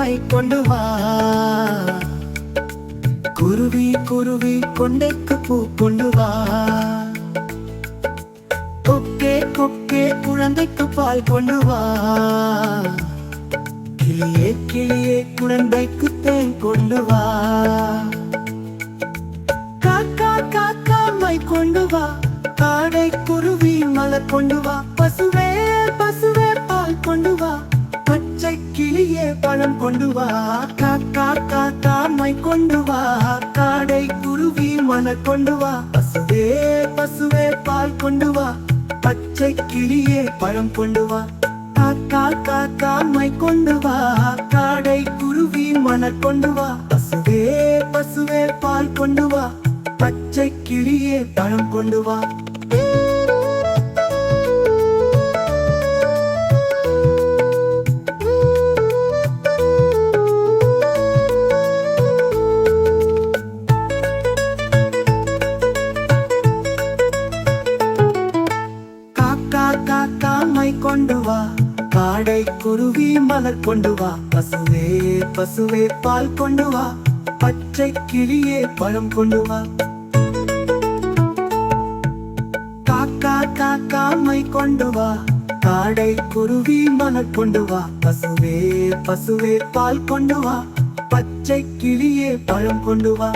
நம்மை கொண்டு வா. குருவி குருவி கொண்டைக்கு பூ கொண்டு வா. கொக்கே கொக்கே குழந்தைக்கு பால் கொண்டு வா. கிளியே கிளியே குழந்தைக்கு தேன் கொண்டு வா. காக்கா காக்கா மை கொண்டு வா. காடை குருவி மலர் கொண்டு வா. பசு பச்சை கிளியே பணம் கொண்டு வா. காக்கா காக்கா கொண்டு வா. காடை குருவி மன கொண்டு வா. பசுவே பசுவே பால் கொண்டு வா. பச்சை கிளியே பழம் கொண்டு வா. காக்கா காக்கா கொண்டு வா. காடை குருவி மன கொண்டு வா. பசுவே பசுவே பால் கொண்டு வா. பச்சை கிளியே பழம் கொண்டு வா. காடை குருவி மலர் கொண்டு வா. பசுவே பசுவே பால் கொண்டு வா. பச்சை கிளியே பழம் கொண்டு வா. காக்கா காக்கா மை கொண்டு வா. காடை குருவி மலர் கொண்டு வா. பசுவே பசுவே பால் கொண்டு வா. பச்சை கிளியே பழம் கொண்டு வா.